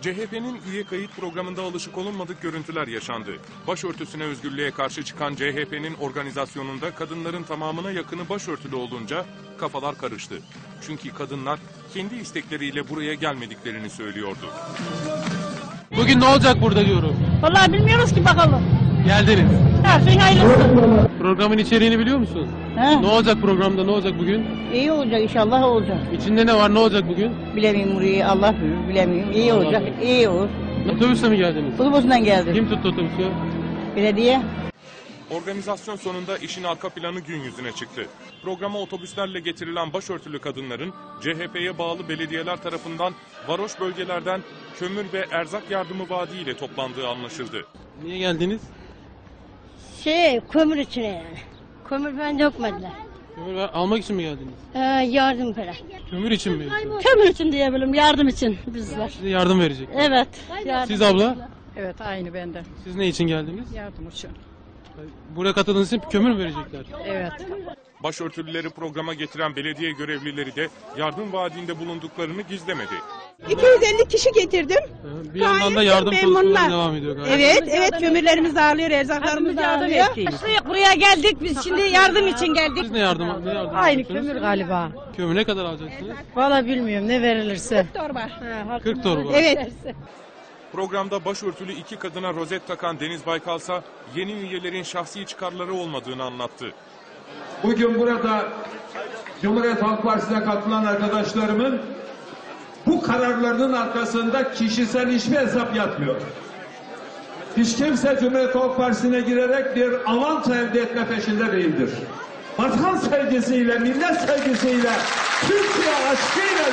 CHP'nin üye kayıt programında alışık olunmadık görüntüler yaşandı. Başörtüsüne özgürlüğe karşı çıkan CHP'nin organizasyonunda kadınların tamamına yakını başörtülü olunca kafalar karıştı. Çünkü kadınlar kendi istekleriyle buraya gelmediklerini söylüyordu. Bugün ne olacak burada diyorum. Vallahi bilmiyoruz ki bakalım. Her şey hayırlısı. Programın içeriğini biliyor musun? He? Ne olacak programda ne olacak bugün? İyi olacak inşallah olacak. İçinde ne var ne olacak bugün? Bilemiyorum burayı Allah bilir bilemiyorum. İyi olacak iyi olur. Otobüsle mi geldiniz? Otobüsünden geldim. Kim tuttu otobüsü? Belediye. Organizasyon sonunda işin arka planı gün yüzüne çıktı. Programa otobüslerle getirilen başörtülü kadınların CHP'ye bağlı belediyeler tarafından varoş bölgelerden kömür ve erzak yardımı vaadiyle toplandığı anlaşıldı. Niye geldiniz? Şey kömür içine yani. Kömür falan dökmediler. Kömür almak için mi geldiniz? Ee, yardım falan. Kömür için mi? Kömür için diyebilirim yardım için bizler. Size yardım verecek. Evet. Yardım. Siz abla? Evet aynı bende. Siz ne için geldiniz? Yardım için. Buraya katıldığınız için kömür mü verecekler? Evet. Başörtülüleri programa getiren belediye görevlileri de yardım vaadinde bulunduklarını gizlemedi. 250 kişi getirdim. Bir yandan da yardım çalışmaları devam ediyor galiba. Evet, evet kömürlerimiz dağılıyor, erzaklarımız dağılıyor. Buraya geldik biz şimdi yardım için geldik. Siz ne yardım, ne yardım Aynı kömür galiba. Kömür ne kadar alacaksınız? Valla bilmiyorum ne verilirse. Torba. 40 torba. Evet. Programda başörtülü iki kadına rozet takan Deniz Baykalsa yeni üyelerin şahsi çıkarları olmadığını anlattı. Bugün burada Cumhuriyet Halk Partisi'ne katılan arkadaşlarımın bu kararlarının arkasında kişisel hiçbir hesap yatmıyor. Hiç kimse Cumhuriyet Halk Partisi'ne girerek bir avant elde etme peşinde değildir. Vatan sevgisiyle, millet sevgisiyle, Türkiye aşkıyla